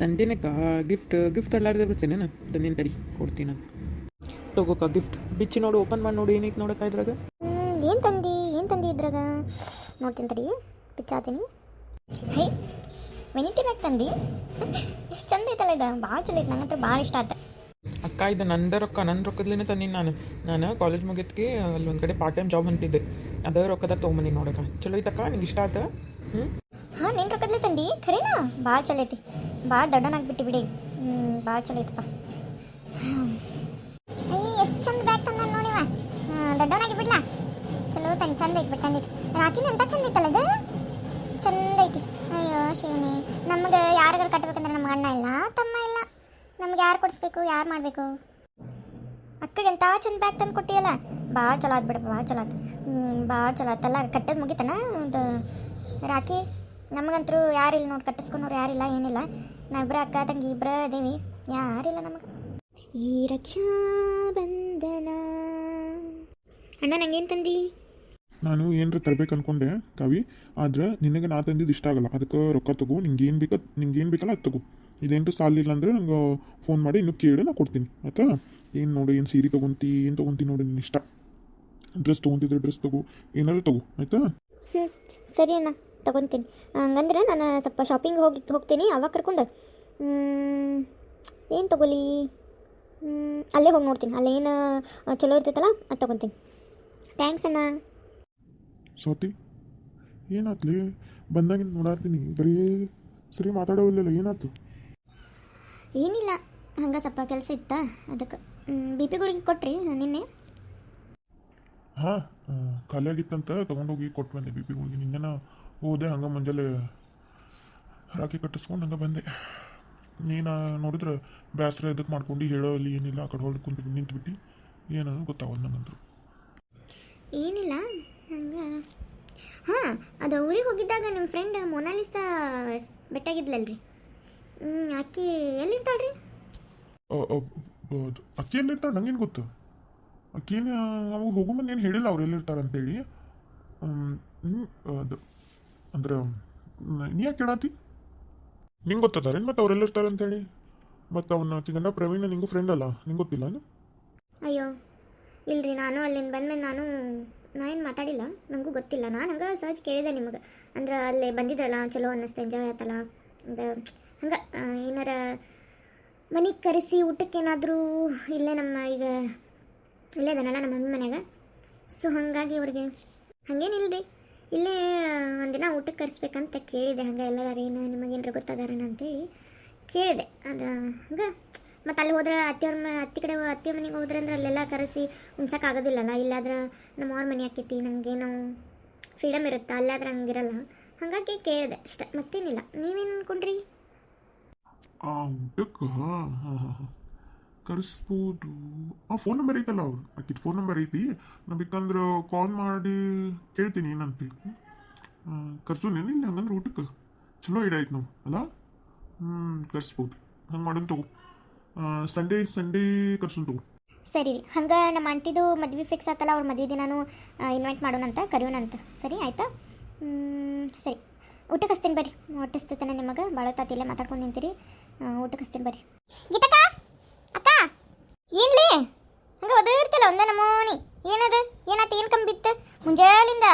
ತಂದಿನಕ್ಕ gift gift ಎಲ್ಲಾರ್ದೆ ನಾನು. ತಂದಿನ ತಡಿ ಕೊಡ್ತೀನಿ ನಾನು ತಗೋಕ ಗಿಫ್ಟ್ ಬಿಚ್ಚಿ ನೋಡು ಓಪನ್ ಮಾಡಿ ನೋಡಿ ಏನೈತೆ ನೋಡಕ್ಕ ಇದ್ರಾಗ? ಏನು ತಂದಿ ಏನು ತಂದಿ ಇದ್ರಾಗ? ನೋಡ್ತೀನಿ ತಡಿ ಬಿಚ್ಚಾತೀನಿ. ಹೇ ವೆನಿಟಿ ಬ್ಯಾಗ್ ತಂದಿ? ಎಷ್ಟು ಚಂದ ಐತಲ್ಲ ಇದು ಭಾಳ ಚಲೋ ಐತೆ ನಂಗಂತೂ ಭಾಳ ಇಷ್ಟ ಆಯ್ತು ಅಕ್ಕ ಇದು ನಂದ ರೊಕ್ಕ ನನ್ನ ರೊಕ್ಕದ್ಲೇ ತಂದೀನಿ ನಾನು. ನಾನು ಕಾಲೇಜ್ ಮುಗಿದ್ಕೆ ಅಲ್ಲಿ ಒಂದು ಕಡೆ ಪಾರ್ಟ್ ಟೈಮ್ ಜಾಬ್ ಹೊಂಟಿದ್ದೆ. ಅದೇ ರೊಕ್ಕದಾಗ ತೊಗೊಂಬಂದಿನಿ ನೋಡಕ್ಕ. ಚಲೋ ಐತಕ್ಕ ನಿಂಗೆ ಇಷ್ಟ ಆಯ್ತು ಹ್ಞೂ ಹಾಂ ನಿನ್ನ ರೊಕ್ಕದ್ಲೆ ತಂದಿ ಖರೇನಾ? ಭಾಳ ಚಲೋ ಐತಿ. ಭಾಳ ದೊಡ್ಡನಾಗ್ಬಿಟ್ಟು ಬಿಡಿ. ಭಾಳ ಚಲೋ ಐತಪ್ಪ ಎಷ್ಟು ಚಂದ ಬ್ಯಾಗ್ ತಂದ ನೋಡಿವ ದೊಡ್ಡವನಾಗಿ ಬಿಡ್ಲಾ? ಚಲೋ ತಂದು, ಚಂದ ಐತಿ ಬಿಟ್ಟು ಚಂದ ಐತಿ. ಎಂತ ಚಂದ ಐತಲ್ಲ ಅದು? ಚಂದ ಐತಿ. ಅಯ್ಯೋ, ಶಿವನೇ. ನಮಗೆ ಯಾರಿಗಾರು ಕಟ್ಬೇಕಂದ್ರೆ ನಮ್ಗೆ ಅಣ್ಣ ಇಲ್ಲ, ತಮ್ಮ ಇಲ್ಲ. ನಮ್ಗೆ ಯಾರು ಕೊಡಿಸ್ಬೇಕು, ಯಾರು ಮಾಡಬೇಕು? ಅಕ್ಕಗೆ ಎಂತ ಚಂದ ಬ್ಯಾಗ್ ತಂದು ಕೊಟ್ಟಿಯಲ್ಲ? ಭಾಳ ಚಲೋ ಆತ್ ಬಿಡಪ್ಪ ಭಾಳ ಚಲೋ ಆತ್. ಭಾಳ ಚಲೋ ಆತಲ್ಲ ಕಟ್ಟೋದು ಮುಗಿತನ? ರಾಖಿ ನಮಗಂತರೂ ಯಾರಿಲ್ಲ ನೋಡಿ ಕಟ್ಟಿಸ್ಕೊಂಡವ್ರು ಯಾರಿಲ್ಲ ಏನಿಲ್ಲ. ನಾವಿಬ್ರು ಅಕ್ಕ ತಂಗಿ ಇಬ್ಬರ ದೇವಿ ಯಾರಿಲ್ಲ ನಮಗೆ. ಈ ರಕ್ಷಾ ಬಂಧನ. ಅಣ್ಣ ನಂಗೇನು ತಂದಿ? ನಾನು ಏನರ ತರಬೇಕು ಅನ್ಕೊಂಡೆ ಕವಿ ಆದ್ರೆ ನಿನಗೆ ನಾ ತಂದಿದ್ದು ಇಷ್ಟ ಆಗಲ್ಲ. ಅದಕ್ಕೆ ರೊಕ್ಕ ತಗೋ ನಿಂಗೆ ಏನು ಬೇಕ ನಿಂಗೆ ಏನು ಬೇಕಲ್ಲ ಅದು ತಗೋ. ಇದೇನು ಸಾಲಿಲ್ಲ ಅಂದರೆ ನಂಗೆ ಫೋನ್ ಮಾಡಿ ಇನ್ನೂ ಕೇಳಿ ನಾ ಕೊಡ್ತೀನಿ. ಆಯ್ತಾ? ಏನು ನೋಡು ಏನು ಸೀರೆ ತೊಗೊಂತಿ ಏನು ತೊಗೊಂತಿ ನೋಡಿ ನಿನ್ನ ಇಷ್ಟ. ಡ್ರೆಸ್ ತೊಗೊಂತಿದ್ರೆ ಡ್ರೆಸ್ ತಗೋ ಏನಾದ್ರು ತಗೋ. ಆಯ್ತಾ? ಹ್ಞೂ ಸರಿ ಅಣ್ಣ. ತಗೊತೀನಿ. ಹಂಗಂದ್ರೆ ನಾನು ಸ್ವಲ್ಪ ಶಾಪಿಂಗ್ ಹೋಗಿ ಹೋಗ್ತೀನಿ ಅವಾಗ ಕರ್ಕೊಂಡು. ಏನು ತೊಗೊಳ್ಳಿ? ಅಲ್ಲೇ ಹೋಗಿ ನೋಡ್ತೀನಿ. ಅಲ್ಲೇನು ಚಲೋ ಇರ್ತೈತಲ್ಲ ಅದು ತೊಗೊತೀನಿ. ಥ್ಯಾಂಕ್ಸ್ ಅಣ್ಣ. ಸ್ವಾತಿ ಏನಾತ್ಲಿ? ಬಂದಾಗಿಂದ ನೋಡಾತೀನಿ ಬರೀ ಸರಿ ಮಾತಾಡೋಲ್ಲ ಏನಾಯ್ತು? ಏನಿಲ್ಲ. ಹಂಗೆ ಸ್ವಲ್ಪ ಕೆಲಸ ಇತ್ತ? ಅದಕ್ಕೆ ಬಿ ಪಿ ಗುಳಿಗೆ ಕೊಟ್ರಿ ನಿನ್ನೆ. ಹಾಂ ಖಾಲಿಯಾಗಿತ್ತಂತ ತೊಗೊಂಡೋಗಿ ಕೊಟ್ಟು ಬಂದೆ ಬಿ ಪಿ ಗುಳಿಗೆ. ನಿನ್ನೆನ ಹೋದೆ ಹಂಗೆ ಮುಂಜಾನೆ ರಾಕಿ ಕಟ್ಟಿಸ್ಕೊಂಡು ಹಂಗೆ ಬಂದೆ. ನೀನು ನೋಡಿದ್ರೆ ಬೇಸರ ಇದಕ್ಕೆ ಮಾಡ್ಕೊಂಡು ಹೇಳೋ ಅಲ್ಲಿ ಏನಿಲ್ಲ ಆ ಕಡೆ ಹೊರಗೆ ಕುಂತು ನಿಂತ್ಬಿಟ್ಟು. ಏನು ಗೊತ್ತಾಗಲ್ಲ ನಂಗಂತೂ. ಏನಿಲ್ಲ ಹಂಗೆ. ಹಾಂ ಅದು ಊರಿಗೆ ಹೋಗಿದ್ದಾಗ ನಿಮ್ಮ ಫ್ರೆಂಡ್ ಮೊನಾಲಿಸಾ ಬೆಟ್ಟಾಗಿದ್ಲಲ್ರಿ. ಅಕ್ಕಿ ಎಲ್ಲಿರ್ತಾಳ್ರಿ? ಅಕ್ಕಿ ಎಲ್ಲಿರ್ತಾಳೆ ನಂಗೇನು ಗೊತ್ತು? ಅಕ್ಕಿನ ಅವಾಗ ಹೋಗೋ ಮುಂದೆ ಏನು ಹೇಳಿಲ್ಲ ಅವ್ರು ಎಲ್ಲಿರ್ತಾರೆ ಅಂತೇಳಿ ಹ್ಮ್, ಹ್ಮ್, ಅದು. ಅಂದ್ರೆ, ನೀ ಯಾಕೆ ಹೇಳಾತಿ? ನಿಂಗೆ ಗೊತ್ತದಾರೇನು ಮತ್ತೆ ಅವ್ರು ಅಂತ ಹೇಳಿ. ಮತ್ತೆ ಅವನ ಗಂಡ ಪ್ರವೀಣ ನಿಂಗೂ ಫ್ರೆಂಡ್ ಅಲ್ಲ? ನಿಂಗೆ ಗೊತ್ತಿಲ್ಲ ಅಯ್ಯೋ, ಇಲ್ರಿ. ನಾನು ಅಲ್ಲಿಂದ ಬಂದ್ಮೇಲೆ ನಾನು ನಾನು ಏನು ಮಾತಾಡಿಲ್ಲ? ನನಗೂ ಗೊತ್ತಿಲ್ಲ. ನಾನು ಹಂಗೆ ಸರ್ಚ್ ಕೇಳಿದೆ ನಿಮಗೆ. ಅಂದ್ರೆ ಅಲ್ಲಿ ಬಂದಿದ್ರಲ್ಲ, ಚಲೋ ಅನ್ನಿಸ್ತು ಎಂಜಾಯ್ ಆಯ್ತಲ್ಲ ಅದು, ಹಂಗೆ ಏನಾರ ಮನೆಗೆ ಕರೆಸಿ ಊಟಕ್ಕೇನಾದರೂ ಇಲ್ಲೇ ನಮ್ಮ ಈಗ, ಇಲ್ಲೇ ಅದನ್ನಲ್ಲ ನಮ್ಮ ಮಮ್ಮಿ ಮನೆಯಾಗ. ಸೊ ಹಾಗಾಗಿ ಅವ್ರಿಗೆ, ಹಂಗೇನಿಲ್ರಿ. ಇಲ್ಲೇ, ಒಂದಿನ ಊಟಕ್ಕೆ ಕರೆಸ್ಬೇಕಂತ ಕೇಳಿದೆ. ಹಂಗೆ ಎಲ್ಲದಾರೇನು ನಿಮಗೇನಾರ ಗೊತ್ತದಾರೇನು ಅಂತೇಳಿ ಕೇಳಿದೆ. ಅದು, ಹಂಗೆ, ಮತ್ತು ಅಲ್ಲಿ ಹೋದ್ರೆ ಅತ್ತೆಯವ್ರ ಮ, ಅತ್ತಿ ಕಡೆ ಅತ್ತೆ ಮನೆಗೆ ಹೋದ್ರೆ ಅಂದ್ರೆ ಅಲ್ಲೆಲ್ಲ ಕರೆಸಿ ಆಗೋದಿಲ್ಲಲ್ಲ. ಇಲ್ಲಾದ್ರೆ ನಮ್ಮ ಅವ್ರ ಮನೆ ಹಾಕೈತಿ ನನಗೇನೋ ಫ್ರೀಡಮ್ ಇರುತ್ತೆ, ಅಲ್ಲಾದ್ರೆ ಹಂಗಿರಲ್ಲ. ಹಾಗಾಗಿ ಕೇಳಿದೆ ಅಷ್ಟೆ. ಮತ್ತೇನಿಲ್ಲ. ನೀವೇನು ಅನ್ಕೊಂಡ್ರಿ? ಕರೆಸ್ಬೋದು ಆ ಫೋನ್ ನಂಬರ್ ಐತಲ್ಲ ಅವ್ರು? ಆಕಿದ ಫೋನ್ ನಂಬರ್ ಐತಿ? ನಾ ಬೇಕಂದ್ರೆ ಕಾಲ್ ಮಾಡಿ ಕೇಳ್ತೀನಿ, ಏನಂತ ಕರ್ಸು ಇಲ್ಲ ಹಂಗಂದ್ರೆ ಊಟಕ್ಕೆ. ಚಲೋ ಇಡಾಯ್ತು ನಾವು ಅಲ್ಲ? ಹ್ಞೂ ಕರ್ಸ್ಬೋದು. ಹಂಗೆ ಮಾಡೋಣ ತಗೋ. ಸಂಡೇ ಸಂಡೇ ಕರ್ಸೋಣ ತಗೋ. ಸರಿ ರೀ ಹಂಗೆ ನಮ್ಮ ಆಂಟಿದು ಮದ್ವೆ ಫಿಕ್ಸ್ ಆತಲ್ಲ, ಅವ್ರ ಮದ್ವೆ ದಿನಾನು ಇನ್ವೈಟ್ ಮಾಡೋಣಂತ ಕರೆಯೋಣಂತ ಸರಿ, ಆಯ್ತಾ? ಸರಿ. ಊಟಕ್ಕೆ ಹಸ್ತೀನಿ ಬರ್ರಿ. ಹೊಟ್ಟಿಸ್ತೇನೆ ನಿಮಗೆ ಭಾಳ ಹೊತ್ತಾತಿಲ್ಲ ಮಾತಾಡ್ಕೊಂಡು ನಿಂತೀರಿ. ಊಟಕ್ಕೆ ಹಸ್ತೀನಿ ಬರ್ರಿ. ಏನ್ಲೇ? ಹಂಗೆ ಒದರ್ತಿಲ್ಲ ಒಂದೇ ನಮೂನಿ. ಏನದು? ಏನಾತ ಏನು ಕಮ್ಮಿ ಬಿತ್ತು? ಮುಂಜಾಲಿಂದ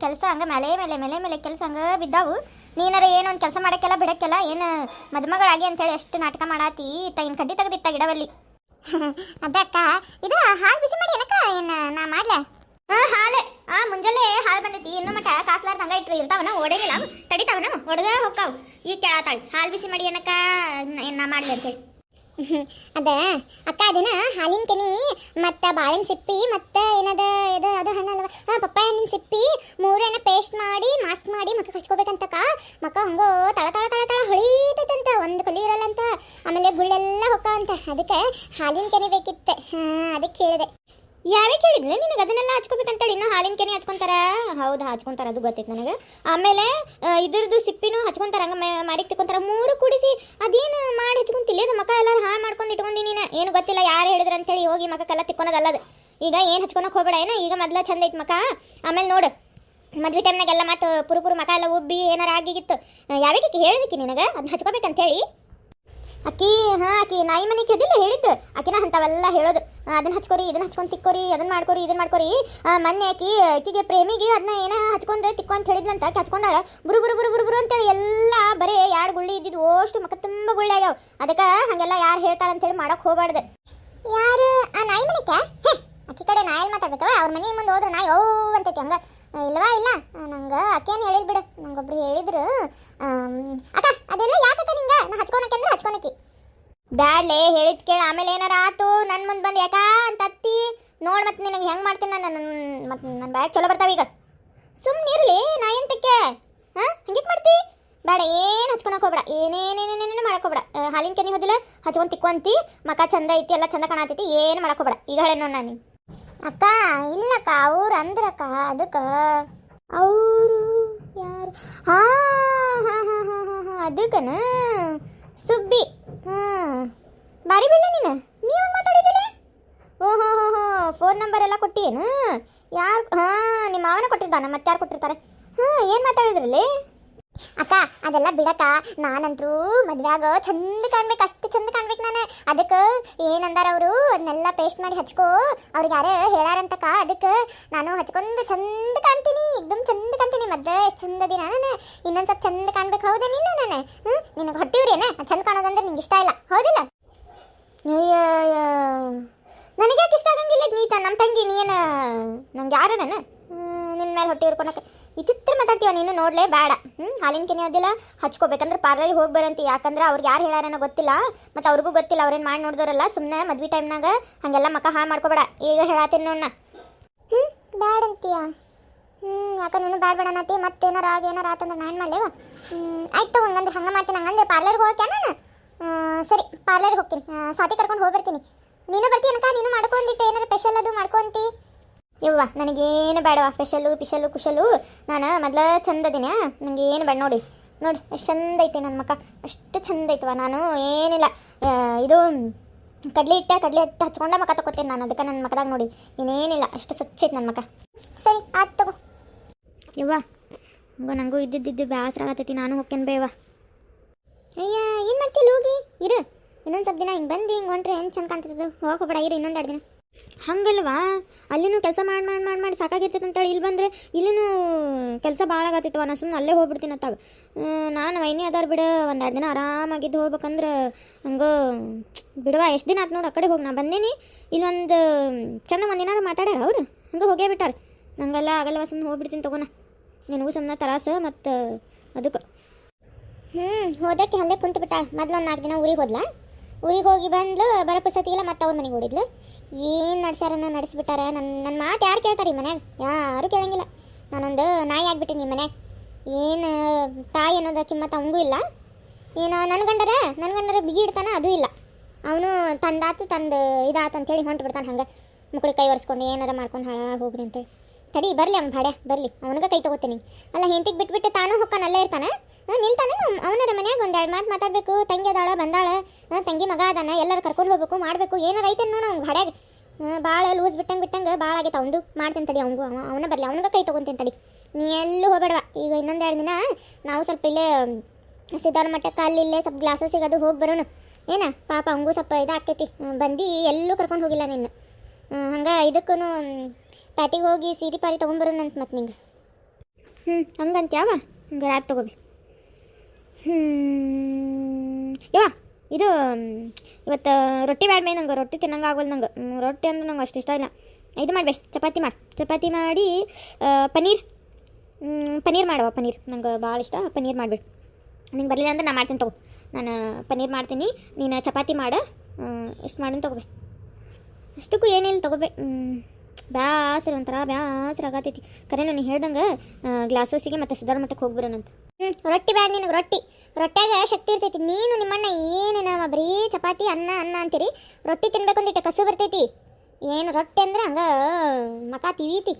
ಕೆಲಸ ಹಂಗೆ ಮೇಲೆ ಮೇಲೆ ಮೇಲೆ ಮೇಲೆ ಕೆಲಸ ಹಂಗೆ ಬಿದ್ದಾವು. ನೀನಾರ ಏನೋ ಒಂದು ಕೆಲಸ ಮಾಡಕ್ಕೆಲ್ಲ ಬಿಡಕ್ಕೆಲ್ಲ ಏನು ಮದುಮಗಳಾಗಿ ಅಂತೇಳಿ ಎಷ್ಟು ನಾಟಕ ಮಾಡಾತಿ. ತಗಿನ ಕಡ್ಡಿ ತೆಗೆದಿತ್ತ ಗಿಡವಲ್ಲಿ. ಅದಕ್ಕ ಇದು ಹಾಲು ಬಿಸಿ ಮಾಡಿ ಏನಕ್ಕ ಏನು ನಾ ಮಾಡ್ಲೆ? ಹಾ ಹಾಲೆ. ಆ ಮುಂಜಾನೆ ಹಾಲು ಬಂದೈತಿ. ಇನ್ನು ಮಟ್ಟ ಕಾಸ್ಲಾರ್ದ ಹಂಗ ಇಟ್ಟರು ಇರ್ತಾವನ ಓಡೇನಿಲ್ಲ ತಡಿತಾವನ ಹೊಡೆದ ಹೋಗ್ತಾವ. ಈಗ ಕೇಳತ್ತಾಳಿ ಹಾಲು ಬಿಸಿ ಮಾಡಿ ಏನಕ್ಕ ನ- ನಾ ಮಾಡ್ಲಿ ಅಂತೇಳಿ. ಅದ, ಅಕ್ಕ ಅದನ್ನ ಹಾಲಿನ ಕೆನಿ ಮತ್ತ ಬಾಳಿನ ಸಿಪ್ಪಿ ಮತ್ತ ಏನದ ಇದು ಅದು ಹಣ್ಣಲ್ವ ಹಾ, ಪಪ್ಪಾಯ ಹಣ್ಣಿನ ಸಿಪ್ಪಿ, ಮೂರೇನ ಪೇಸ್ಟ್ ಮಾಡಿ ಮಾಸ್ಕ್ ಮಾಡಿ ಮಕ್ಕ ಹಚ್ಕೋಬೇಕಂತಕ್ಕ ಮಕ್ಕ ಹಂಗೋ ತಳ ತಳ ತಳ ತಳ ಹೊಳೀತೈತಂತ, ಒಂದು ಕಲಿ ಇರಲ್ಲಂತ. ಆಮೇಲೆ ಗುಳ್ಳೆಲ್ಲ ಅಂತ ಅದಕ್ಕೆ ಹಾಲಿನ ಕೆನಿ ಬೇಕಿತ್ತೆ. ಹಾ, ಅದಕ್ಕೆ ಹೇಳಿದೆ ಯಾವೇ ಕೇಳಿದ್ನೆ ನಿನಗೆ ಅದನ್ನೆಲ್ಲ ಹಚ್ಕೋಬೇಕಂತೇಳಿ ಇನ್ನೂ ಹಾಲಿನ ಕೆನೆ ಹಚ್ಕೊಂತಾರ? ಹೌದು, ಹಚ್ಕೊಂತಾರ ಅದು ಗೊತ್ತಿತ್ತು ನನಗೆ. ಆಮೇಲೆ ಇದ್ರದ್ದು ಸಿಪ್ಪಿನೂ ಹಚ್ಕೊಂತಾರ, ಹಂಗೆ ಮಾಡಿ ತಿಕ್ಕೊಂತಾರ ಮೂರು ಕೂಡಿಸಿ ಅದೇನು ಮಾಡಿ ಹಚ್ಕೊಂತಿಲ್ಲ? ಅದು ಮಕ್ಕ ಎಲ್ಲ ಹಾಳು ಮಾಡ್ಕೊಂಡು ಇಟ್ಕೊಂಡಿ ನೀನು. ಏನು ಗೊತ್ತಿಲ್ಲ ಯಾರು ಹೇಳಿದ್ರು ಅಂತೇಳಿ ಹೋಗಿ ಮಕಕ್ಕೆಲ್ಲ ತಿಕ್ಕೊಳೋದಲ್ಲದು. ಈಗ ಏನು ಹಚ್ಕೊಳಕ್ ಹೋಗಬೇಡ, ಏನೋ? ಈಗ ಮೊದಲ ಚಂದ ಐತೆ ಮಕ. ಆಮೇಲೆ ನೋಡು. ಮದ್ವೆ ಟೈಮ್ನಾಗೆಲ್ಲ ಮತ್ತು ಪುರುಪುರು ಪುರು ಮಕ ಎಲ್ಲ ಉಬ್ಬಿ ಏನಾರ ಆಗಿಗಿತ್ತು. ಯಾವ್ಯಾಕೆ ಹೇಳಿದಕ್ಕೆ ನಿನಗೆ? ಅದನ್ನ ಹಚ್ಕೋಬೇಕಂತೇಳಿ? ಅಕ್ಕಿ, ಹಾ, ಅಕ್ಕಿ, ನಾಯಿ ಮನೆ ಕೇಳಿದಿಲ್ಲ ಹೇಳಿದ್ದು. ಅಕ್ಕಿನ ಅಂಥವೆಲ್ಲ ಹೇಳೋದು. ಅದನ್ನ ಹಚ್ಕೊರಿ, ಇದನ್ನ ಹಚ್ಕೊಂಡು ತಿಕ್ಕೋರಿ, ಅದನ್ನ ಮಾಡ್ಕೊರಿ, ಇದನ್ನ ಮಾಡ್ಕೊರಿ. ಮೊನ್ನೆ ಆಕಿ ಆಕಿಗೆ ಪ್ರೇಮಿಗೆ ಅದನ್ನ ಏನ ಹಚ್ಕೊಂಡು ತಿಕ್ಕು ಅಂತ ಹೇಳಿದ್ಲಂತ ಆಕಿ ಹಚ್ಕೊಂಡಾಳ. ಬುರು ಬುರು ಬುರು ಬುರು ಬುರು ಅಂತೇಳಿ ಎಲ್ಲ ಬರೀ ಎರಡು ಗುಳ್ಳಿ ಇದ್ದಿದ್ದು. ಅಷ್ಟು ಮಕ್ಕ ತುಂಬ ಗುಳ್ಳಿ ಆಗ್ಯಾವ. ಅದಕ್ಕೆ ಹಾಗೆಲ್ಲ ಯಾರು ಅಂತೇಳಿ ಮಾಡಕ್ ಹೋಗ್ಬಾರ್ದು. ಯಾರು? ಆ ನಾಯಿ ಮನೆಕ? ಅಕ್ಕಿ ಕಡೆ ನಾಯಲ್ಲಿ ಮಾತಾಡ್ಬೇಕವ ಅವ್ರ ಮನೆ ಮುಂದೆ ಹೋದ್ರೆ ನಾಯಿ ಓ ಅಂತೈತಿ, ಹಂಗ ಇಲ್ವಾ ಇಲ್ಲ ನಂಗೆ ಅಕ್ಕೇನು ಹೇಳಿದ್ ಬಿಡು. ನಂಗೊಬ್ರು ಹೇಳಿದ್ರು ಅಕ್ಕ, ಅದೆಲ್ಲ ಯಾಕಕ್ಕ ನಿಂಗ? ನಾ ಹಚ್ಕೊಳಕ್ಕೆ ಅಂದ್ರೆ ಹಚ್ಕೊಳಕಿ ಬ್ಯಾಡ್ಲೆ, ಹೇಳಿದ್ ಕೇಳ, ಆಮೇಲೆ ಏನಾರ ಆತು? ನನ್ನ ಮುಂದೆ ಬಂದು ಯಾಕ ಅಂತ ಅತ್ತಿ? ನೋಡ್ ಮತ್ತೆ ನಿನಗೆ ಹೆಂಗೆ ಮಾಡ್ತೀನಿ ನಾನು ನನ್ನ ಮತ್ತೆ ನನ್ನ ಬ್ಯಾಗ್ ಚಲೋ ಬರ್ತಾವ ಈಗ. ಸುಮ್ಮನೆ ಇರಲಿ ನಾ ಎಂತಕ್ಕೆ ಹಾಂ ಹಂಗೆ ಮಾಡ್ತಿ? ಬೇಡ ಏನು ಹಚ್ಕೊಳಕ್ ಹೋಗ್ಬೇಡ ಏನೇನೇನೇನೇನು ಮಾಡಕ್ ಹೋಗ್ಬೇಡ. ಹಾಲಿನ ಕೆನಿ ಹೋದಿಲ್ಲ ಹಚ್ಕೊಂಡು ತಿಕ್ಕೊಂತಿ, ಮಕ ಚಂದ ಐತಿ, ಎಲ್ಲ ಚಂದ ಕಾಣತೈತಿ ಏನು ಮಾಡಕ್ ಹೋಗ್ಬೇಡ. ಈಗ ಹೇಳೋಣ ನೋಡ್ ನಾನು ಅಕ್ಕ, ಇಲ್ಲಕ್ಕ, ಅವ್ರು ಅಂದ್ರಕ್ಕ, ಅದಕ್ಕೆ. ಅವರು ಯಾರು? ಹಾ ಹಾ ಹಾ ಹಾ ಅದಕ್ಕನ? ಸುಬ್ಬಿ. ಹಾಂ. ಬಾರಿ ಬಿಲ್ಲ ನೀನು. ನೀವು ಓ ಓಹೋ, ಹೋ ಹೋ ಫೋನ್ ನಂಬರ್ ಎಲ್ಲ ಕೊಟ್ಟಿಯೇನು? ಯಾರು, ಹಾಂ ನಿಮ್ಮ ಮಾವನ ಕೊಟ್ಟಿರ್ತಾನೆ ಮತ್ತೆ ಯಾರು ಕೊಟ್ಟಿರ್ತಾರೆ. ಹಾಂ, ಏನು ಮಾತಾಡಿದ್ರಲ್ಲಿ? ಅಕ್ಕ ಅದೆಲ್ಲ ಬಿಡಕ್ಕ ನಾನಂತರೂ ಮದ್ವ್ಯಾಗ ಚಂದ ಕಾಣ್ಬೇಕು ಅಷ್ಟು ಚಂದ ಕಾಣ್ಬೇಕು ನಾನು ಅದಕ್ಕೆ ಏನಂದಾರ ಅವರು ಅದನ್ನೆಲ್ಲ ಪೇಸ್ಟ್ ಮಾಡಿ ಹಚ್ಕೋ ಅವ್ರಿಗೆ ಯಾರೇ ಹೇಳಾರಂತಕ್ಕ ಅದಕ್ಕೆ ನಾನು ಹಚ್ಕೊಂಡು ಚಂದ ಕಾಣ್ತೀನಿ एकदम ಚಂದ ಕಾಣ್ತೀನಿ ಮದ್ವೆ ಎಷ್ಟು ಚಂದ ದಿನ ನಾನು ಇನ್ನೊಂದು ಸ್ವಲ್ಪ ಚಂದ ಕಾಣ್ಬೇಕು ಹೌದೇನಿಲ್ಲ ನಾನು ಹ್ಞೂ ನಿನಗೆ ಹೊಟ್ಟಿವ್ರೇನ ಚಂದ ಕಾಣೋದಂದ್ರೆ ನಿಂಗೆ ಇಷ್ಟ ಇಲ್ಲ ಹೌದಿಲ್ಲ ಅಯ್ಯಯ್ಯ ನನಗೆ ಯಾಕೆ ಇಷ್ಟ ಆಗಂಗಿಲ್ಲ ನೀ ತ ನಮ್ಮ ತಂಗಿ ನೀನು ನಂಗೆ ಯಾರು ನಾನು ನಿನ್ನ ಮೇಲೆ ಹೊಟ್ಟೆ ಇರ್ಕೊಳಕ್ಕೆ ವಿಚಿತ್ರ ಮಾತಾಡ್ತೀವ ನೀನು? ನೋಡ್ಲೇ ಬೇಡ. ಹ್ಞೂ ಹಾಲಿನ ಕೆನೆ ಅದಿಲ್ಲ. ಹಚ್ಕೋಬೇಕಂದ್ರೆ ಪಾರ್ಲರ್ಗೆ ಹೋಗಿ ಬರಂತಿ. ಯಾಕಂದ್ರೆ ಅವ್ರಿಗೆ ಯಾರು ಹೇಳಾರನೋ ಗೊತ್ತಿಲ್ಲ. ಮತ್ತು ಅವ್ರಿಗೂ ಗೊತ್ತಿಲ್ಲ. ಅವ್ರೇನು ಮಾಡಿ ನೋಡಿದವರಲ್ಲ ಸುಮ್ಮನೆ ಮದ್ವೆ ಟೈಮ್ನಾಗ ಹಾಗೆಲ್ಲ ಮಕ ಹಾಳು ಮಾಡ್ಕೋಬೇಡ. ಈಗ ಹೇಳತ್ತೀನಿ ನೋಡ ಹ್ಞೂ ಬ್ಯಾಡ ಅಂತೀಯ ಹ್ಞೂ ಯಾಕಂದ್ರೆ ನೀನು ಬ್ಯಾಡ ಬೇಡ ಅನ್ನತಿ ಮತ್ತೇನಾರ ಆಗ ಏನಾರ ಆತಂದ್ರೆ ನಾನು ಮಾಡ್ಲೇವ ಆಯ್ತು ಹಂಗಂದ್ರೆ ಹಂಗೆ ಮಾಡ್ತೀನಿ. ಹಂಗಂದ್ರೆ ಪಾರ್ಲರ್ಗೆ ಹೋಗಕ್ಕೆ ನಾನು? ಸರಿ, ಪಾರ್ಲರ್ಗೆ ಹೋಗ್ತೀನಿ. ಸಾತಿ ಕರ್ಕೊಂಡು ಹೋಗಿ ಬರ್ತೀನಿ ನೀನು ಬರ್ತೀಯನಕ ನೀನು ಮಾಡ್ಕೊಂಡಿಟ್ಟು ಏನಾರ ಸ್ಪೆಷಲ್ ಅದು ಮಾಡ್ಕೊಂತಿ? ಯವ್ವ, ನನಗೇನು ಬೇಡವ? ಸ್ಪೆಷಲ್ಲು ಪಿಶಲು ಕುಶಲು ನಾನು ಮೊದಲ ಚಂದ ನನಗೇನು ನನಗೆ ಏನು ಬೇಡ ನೋಡಿ. ನೋಡಿ ಎಷ್ಟು ಚಂದ ಐತಿ ನನ್ನ ಮಕ್ಕ ಅಷ್ಟು ಚಂದ ಐತವ ನಾನು ಏನಿಲ್ಲ. ಇದು ಕಡ್ಲಿ ಹಿಟ್ಟ, ಕಡ್ಲಿ ಹಿಟ್ಟು ಹಚ್ಕೊಂಡೆ ಮಕ್ಕ ತಗೋತೀನಿ ನಾನು. ಅದಕ್ಕೆ ನನ್ನ ಮಕ್ಕದಾಗ ನೋಡಿ. ಇನ್ನೇನಿಲ್ಲ. ಅಷ್ಟು ಸ್ವಚ್ಛ ಐತೆ ನನ್ನ ಮಕ್ಕ ಸರಿ ಆಯ್ತು ತಗೋ. ಯವ್ವ ನನಗೂ ಇದ್ದಿದ್ದು ಬೇಸರ ಆಗತ್ತೈತಿ ನಾನು ಹೋಗ್ತೇನೆ ಬೇವ. ಅಯ್ಯ, ಏನು ಮಾಡ್ತಿಲ್ಲ ಹೋಗಿ ಇರು. ಇನ್ನೊಂದು ಸ್ವಲ್ಪ ದಿನ ಹಿಂಗೆ ಬಂದು ಹಿಂಗೆ ಹೊಂಟ್ರೆ ಏನು ಚಂದ ಕಾಣ್ತದ್ದು ಹೋಗಿ ಹೋಗ್ಬೇಡ, ಇರು. ಇನ್ನೊಂದು ಎರಡು ದಿನ. ಹಂಗಲ್ವಾ? ಅಲ್ಲಿನೂ ಕೆಲಸ ಮಾಡಿ ಮಾಡಿ ಮಾಡಿ ಮಾಡಿ ಸಾಕಾಗಿರ್ತೈತೆ ಅಂತೇಳಿ ಇಲ್ಲಿ ಬಂದರೆ ಇಲ್ಲಿನೂ ಕೆಲಸ ಭಾಳ ಆಗತ್ತಿತ್ತು ನಾ ಸುಮ್ಮನೆ ಅಲ್ಲೇ ಹೋಗ್ಬಿಡ್ತೀನಿ ಅತ್ತಾಗ. ನಾನು ವೈನಿ ಅದಾರ ಬಿಡ. ಒಂದು ಎರಡು ದಿನ ಆರಾಮಾಗಿದ್ದು ಹೋಗ್ಬೇಕಂದ್ರೆ ಹಂಗೆ ಬಿಡವಾ. ಎಷ್ಟು ದಿನ ಆತು ನೋಡಿ, ಆ ಕಡೆ ಹೋಗಿ. ನಾ ಬಂದೇನಿ. ಇಲ್ಲೊಂದು ಚಂದ ಒಂದು ದಿನಾರು ಮಾತಾಡ್ಯಾರ ಅವ್ರು? ಹಂಗೆ ಹೋಗೇ ಬಿಟ್ಟಾರ. ನಂಗೆಲ್ಲ ಆಗಲ್ಲವ ಸುಮ್ಮನೆ ಹೋಗ್ಬಿಡ್ತೀನಿ ತಗೋಣ ನಿನಗೂ ಸುಮ್ಮನೆ ತರಾಸ ಮತ್ತು ಅದಕ್ಕೆ. ಹ್ಞೂ ಹೋದಕ್ಕೆ ಅಲ್ಲೇ ಕುಂತು ಬಿಟ್ಟಾಳ ಒಂದು ನಾಲ್ಕು ದಿನ ಊರಿಗೆ ಹೋದ್ಲಾ? ಊರಿಗೆ ಹೋಗಿ ಬಂದ್ಲು ಬರೋ ಪುಸ್ತಕಿಗೆಲ್ಲ ಮತ್ತೆ ಅವ್ರ ಮನೆಗೆ ಓಡಿದ್ಲು. ಏನು ನಡ್ಸ್ಯಾರನ್ನ ನಡೆಸ್ಬಿಟ್ಟಾರ? ನನ್ನ ನನ್ನ ಮಾತು ಯಾರು ಕೇಳ್ತಾರೆ ಈ ಮನ್ಯಾಗ? ಯಾರು ಕೇಳಂಗಿಲ್ಲ. ನಾನೊಂದು ನಾಯಿ ಆಗ್ಬಿಟ್ಟಿನಿ ಈ ಮನ್ಯಾಗ. ಏನು, ತಾಯಿ ಅನ್ನೋದು ಕಿಮ್ಮತ್ತು ಅವಂಗೂ ಇಲ್ಲ. ಏನು ನನ್ನ ಗಂಡರ ನನ್ನ ಗಂಡರ ಬಿಗಿ ಇಡ್ತಾನೆ ಅದು ಇಲ್ಲ. ಅವನು ತಂದಾತು, ತಂದು ಇದಾತು ಅಂತೇಳಿ ಹೊಂಟು ಬಿಡ್ತಾನೆ ಹಂಗೆ. ಮಕ್ಕಳು ಕೈ ಒರೆಸ್ಕೊಂಡು ಏನಾರ ಮಾಡ್ಕೊಂಡು ಹಾಳಾಗಿ ಹೋಗ್ರಿ ಅಂತೇಳಿ. ತಡಿ, ಬರಲಿ ಅವ್ನು ಭಾಡ್ಯ, ಬರಲಿ. ಅವನಿಗೆ ಕೈ ತಗೋತೀನಿ. ಅಲ್ಲ ಹೆಂತಿಗೆ ಬಿಟ್ಬಿಟ್ಟು ತಾನು ಹೊಕ್ಕಾನ ಅಲ್ಲೇ ಇರ್ತಾನೆ? ನಿಲ್ತಾನೆ ಅವನರ ಮನ್ಯಾಗ ಒಂದು ಎರಡು ಮಾತು ಮಾತಾಡಬೇಕು. ತಂಗಿ ಅದಾಳ, ಬಂದಾಳ. ತಂಗಿ ಮಗ ಅದಾನ, ಎಲ್ಲರೂ ಕರ್ಕೊಂಡು ಹೋಗ್ಬೇಕು, ಮಾಡಬೇಕು. ಏನಾರ ಐತೆ ನೋಡು ಅವ್ನು ಭಾಡ್ಯಾಗ. ಭಾಳ ಲೂಸ್ ಬಿಟ್ಟಂಗೆ ಬಿಟ್ಟಂಗೆ ಭಾಳ ಆಗೈತೆ ಅವನು ಮಾಡ್ತೀನಿ ತಡಿ ಅವನಿಗೂ. ಅವ, ಅವನ ಬರಲಿ, ಅವನಿಗೆ ಕೈ ತೊಗೊತೀನಿ ತಡಿ. ನೀ ಎಲ್ಲೂ ಹೋಗ್ಬೇಡವ? ಈಗ ಇನ್ನೊಂದು ಎರಡು ದಿನ ನಾವು ಸ್ವಲ್ಪ ಇಲ್ಲೇ ಸಿದ್ಧಾರ ಮಠಕ್ಕೆ ಅಲ್ಲಿ ಇಲ್ಲೇ ಸ್ವಲ್ಪ ಗ್ಲಾಸು ಸಿಗೋದು ಹೋಗಿ ಬರೋಣ ಏನ? ಪಾಪ ಅವಂಗೂ ಸ್ವಲ್ಪ ಇದಾಗ್ತೈತಿ. ಬಂದು ಎಲ್ಲೂ ಕರ್ಕೊಂಡು ಹೋಗಿಲ್ಲ ನಿನ್ನ. ಹಂಗೆ ಇದಕ್ಕೂ ಪ್ಯಾಟಿಗೆ ಹೋಗಿ ಸೀರೆ ಪಾರಿ ತೊಗೊಂಬರೋಣ ಅಂತ ಮತ್ತೆ ನಿಂಗೆ. ಹ್ಞೂ ಹಂಗಂತ್ಯಾವ ಹಂಗೆ ರ್ಯಾಪ್ ತೊಗೋಬಿ. ಹ್ಞೂ ಯಾವ ಇದು ಇವತ್ತು ರೊಟ್ಟಿ ಬೇಡ ನಂಗೆ ರೊಟ್ಟಿ ತಿನ್ನಂಗೆ ಆಗೋಲ್ಲ ನಂಗೆ. ರೊಟ್ಟಿ ಅಂದ್ರೆ ನಂಗೆ ಅಷ್ಟು ಇಷ್ಟ ಇಲ್ಲ. ಇದು ಮಾಡ್ಬೇ ಚಪಾತಿ ಮಾಡಿ. ಚಪಾತಿ ಮಾಡಿ ಪನ್ನೀರ್. ಪನ್ನೀರ್ ಮಾಡುವ ಪನ್ನೀರ್. ನಂಗೆ ಭಾಳ ಇಷ್ಟ ಪನ್ನೀರ್ ಮಾಡಿಬಿಡು ನಿಂಗೆ ಬರಲಿಲ್ಲ ಅಂದ್ರೆ ನಾ ಮಾಡ್ತೀನಿ ತಗೋ. ನಾನು ಪನ್ನೀರ್ ಮಾಡ್ತೀನಿ ನೀನು ಚಪಾತಿ ಮಾಡು. ಇಷ್ಟು ಮಾಡೋಣ ತಗೋಬೇ. ಅಷ್ಟಕ್ಕೂ ಏನಿಲ್ಲ ತಗೋಬೇ. ಬ್ಯಾಸರ ಒಂಥರ ಬ್ಯಾಸ್ರ ಆಗತೈತಿ ಖರೆ ನಾನು ಹೇಳ್ದಂಗೆ ಗ್ಲಾಸಸ್ಸಿಗೆ ಮತ್ತು ಸಿದ್ಧಾರ ಮಠಕ್ಕೆ ಹೋಗ್ಬರೋಣಂತ. ಹ್ಞೂ ರೊಟ್ಟಿ ಬ್ಯಾಡ ನಿನಗೆ, ರೊಟ್ಟಿ. ರೊಟ್ಟಿಯಾಗ ಶಕ್ತಿ ಇರ್ತೈತಿ. ನೀನು ನಿಮ್ಮಣ್ಣ ಏನೇನವ ಬರೀ ಚಪಾತಿ, ಅನ್ನ ಅನ್ನ ಅಂತೀರಿ. ರೊಟ್ಟಿ ತಿನ್ಬೇಕು ಅಂದಿಟ್ಟ ಕಸು ಬರ್ತೈತಿ. ಏನು ರೊಟ್ಟಿ ಅಂದ್ರೆ ಹಂಗೆ ಮಕಾ ತಿವೀತಿ